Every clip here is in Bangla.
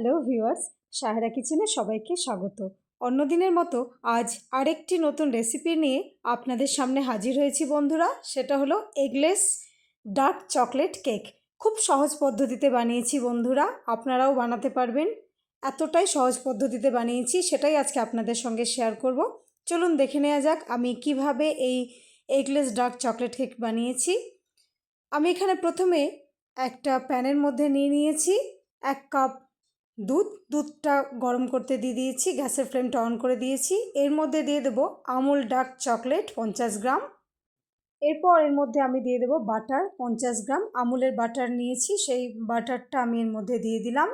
হ্যালো ভিউয়ার্স সাহেরা কিচেনে সবাইকে স্বাগত। অন্যদিনের মতো আজ আরেকটি নতুন রেসিপি নিয়ে আপনাদের সামনে হাজির হয়েছি বন্ধুরা। সেটা হলো এগলেস ডার্ক চকলেট কেক খুব সহজ পদ্ধতিতে বানিয়েছি বন্ধুরা। আপনারাও বানাতে পারবেন। এতটাই সহজ পদ্ধতিতে বানিয়েছি, সেটাই আজকে আপনাদের সঙ্গে শেয়ার করব। চলুন দেখে নেওয়া যাক আমি কীভাবে এই এগলেস ডার্ক চকলেট কেক বানিয়েছি। আমি এখানে প্রথমে একটা প্যানের মধ্যে নিয়ে নিয়েছি। এক কাপ দুধ, দুধটা গরম করতে দিয়ে দিয়েছি, গ্যাসের ফ্লেমটা অন করে দিয়েছি। এর মধ্যে দিয়ে দেবো আমুল ডার্ক চকলেট পঞ্চাশ গ্রাম। এরপর এর মধ্যে আমি দিয়ে দেবো বাটার পঞ্চাশ গ্রাম। আমুলের বাটার নিয়েছি, সেই বাটারটা আমি এর মধ্যে দিয়ে দিলাম।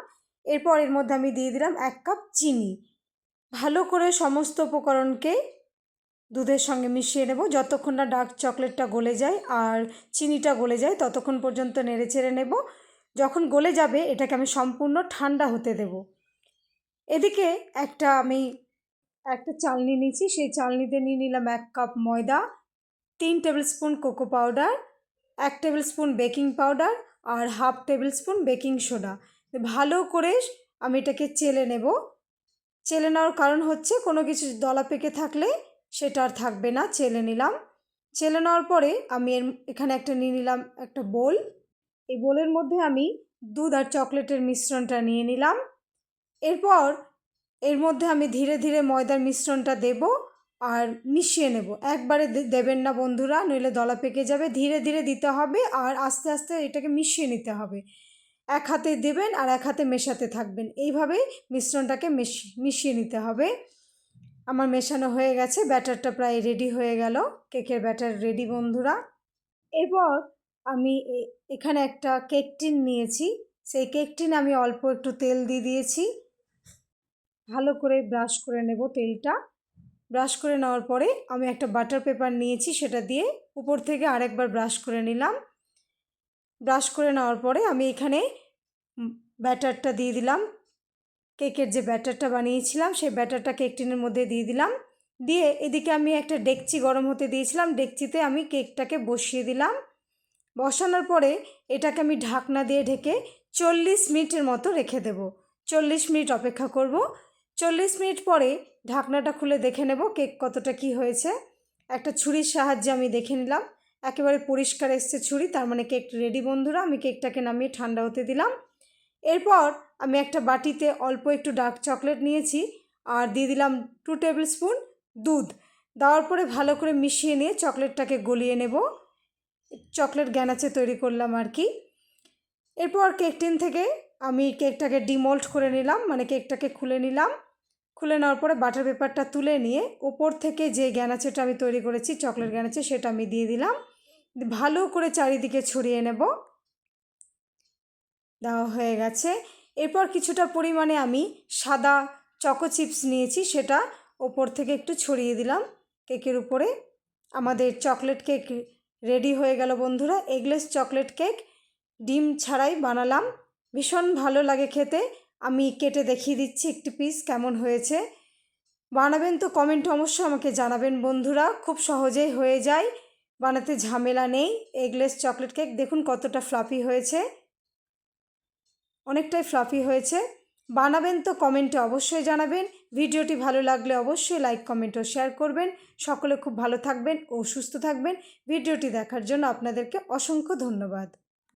এরপর এর মধ্যে আমি দিয়ে দিলাম এক কাপ চিনি। ভালো করে সমস্ত উপকরণকে দুধের সঙ্গে মিশিয়ে নেব। যতক্ষণ না ডার্ক চকলেটটা গলে যায় আর চিনিটা গলে যায়, ততক্ষণ পর্যন্ত নেড়ে চেড়ে নেব। যখন গলে যাবে, এটাকে আমি সম্পূর্ণ ঠান্ডা হতে দেব। এদিকে একটা আমি একটা চালনি নিয়েছি, সেই চালনিতে নিয়ে নিলাম এক কাপ ময়দা, তিন টেবিল স্পুন কোকো পাউডার, এক টেবিল স্পুন বেকিং পাউডার আর half tablespoon baking soda. ভালো করে আমি এটাকে চেলে নেব। চেলে নেওয়ার কারণ হচ্ছে কোনো কিছু দলা পেকে থাকলে সেটা আর থাকবে না, চেলে নিলাম। চেলে নেওয়ার পরে আমি এখানে একটা নিয়ে নিলাম একটা বোল। এই বোলের মধ্যে আমি দুধ আর চকলেটের মিশ্রণটা নিয়ে নিলাম। এরপর এর মধ্যে আমি ধীরে ধীরে ময়দার মিশ্রণটা দেব আর মিশিয়ে নেব। একবারে দেবেন না বন্ধুরা, নইলে দলা পেকে যাবে। ধীরে ধীরে দিতে হবে আর আস্তে আস্তে এটাকে মিশিয়ে নিতে হবে। এক হাতে দেবেন আর এক হাতে মেশাতে থাকবেন। এইভাবেই মিশ্রণটাকে মিশিয়ে নিতে হবে। আমার মেশানো হয়ে গেছে, ব্যাটারটা প্রায় রেডি হয়ে গেল। কেকের ব্যাটার রেডি বন্ধুরা। এরপর আমি এখানে একটা কেক টিন নিয়েছি। সেই কেক টিন আমি অল্প একটু তেল দিয়ে দিয়েছি। ভালো করে ব্রাশ করে নেব তেলটা। ব্রাশ করে নেওয়ার পরে আমি একটা বাটার পেপার নিয়েছি সেটা দিয়ে উপর থেকে আরেকবার ব্রাশ করে নিলাম। ব্রাশ করে নেওয়ার পরে আমি এখানে ব্যাটারটা দিয়ে দিলাম। কেকের যে ব্যাটারটা বানিয়েছিলাম সেই ব্যাটারটা কেক টিনের মধ্যে দিয়ে দিলাম। দিয়ে এদিকে আমি একটা ডেকচি গরম হতে দিয়েছিলাম। ডেকচিতে আমি কেকটাকে বসিয়ে দিলাম। বসানোর পরে এটাকে আমি ঢাকনা দিয়ে ঢেকে চল্লিশ মিনিটের মতো রেখে দেব। চল্লিশ মিনিট অপেক্ষা করব। চল্লিশ মিনিট পরে ঢাকনাটা খুলে দেখে নেব কেক কতটা কি হয়েছে। একটা ছুরির সাহায্যে আমি দেখে নিলাম। একেবারে পরিষ্কার এসছে ছুরি, তার মানে কেক রেডি বন্ধুরা, আমি কেকটাকে নামিয়ে ঠান্ডা হতে দিলাম। এরপর আমি একটা বাটিতে অল্প একটু ডার্ক চকলেট নিয়েছি আর দিয়ে দিলাম টু টেবিল স্পুন দুধ। দেওয়ার পরে ভালো করে মিশিয়ে নিয়ে চকলেটটাকে গলিয়ে নেব। চকলেট গ্যানাচে তৈরি করলাম আর কি। এরপর কেক টিন থেকে আমি কেকটাকে ডিমোল্ট করে নিলাম মানে কেকটাকে খুলে নিলাম। খুলে নেওয়ার পরে বাটার পেপারটা তুলে নিয়ে ওপর থেকে যে গ্যানাচেটা আমি তৈরি করেছি, চকলেট গ্যানাচে সেটা আমি দিয়ে দিলাম। ভালো করে চারিদিকে ছড়িয়ে নেব। দেওয়া হয়ে গেছে। এরপর কিছুটা পরিমাণে আমি সাদা চকো চিপস নিয়েছি, সেটা ওপর থেকে একটু ছড়িয়ে দিলাম কেকের উপরে। আমাদের চকলেট কেক রেডি হয়ে গেল বন্ধুরা এগলেস চকলেট কেক ডিম ছাড়াই বানালাম। ভীষণ ভালো লাগে খেতে। আমি কেটে দেখিয়ে দিচ্ছি একটি পিস কেমন হয়েছে। বানাবেন তো কমেন্ট অবশ্যই আমাকে জানাবেন বন্ধুরা, খুব সহজেই হয়ে যায়। বানাতে ঝামেলা নেই। এগলেস চকলেট কেক দেখুন কতটা ফ্লাফি হয়েছে। অনেকটাই ফ্লাফি হয়েছে। বানাবেন তো কমেন্টে অবশ্যই জানাবেন। ভিডিওটি ভালো লাগলে অবশ্যই লাইক, কমেন্ট ও শেয়ার করবেন। সকলে খুব ভালো থাকবেন ও সুস্থ থাকবেন। ভিডিওটি দেখার জন্য আপনাদেরকে অসংখ্য ধন্যবাদ।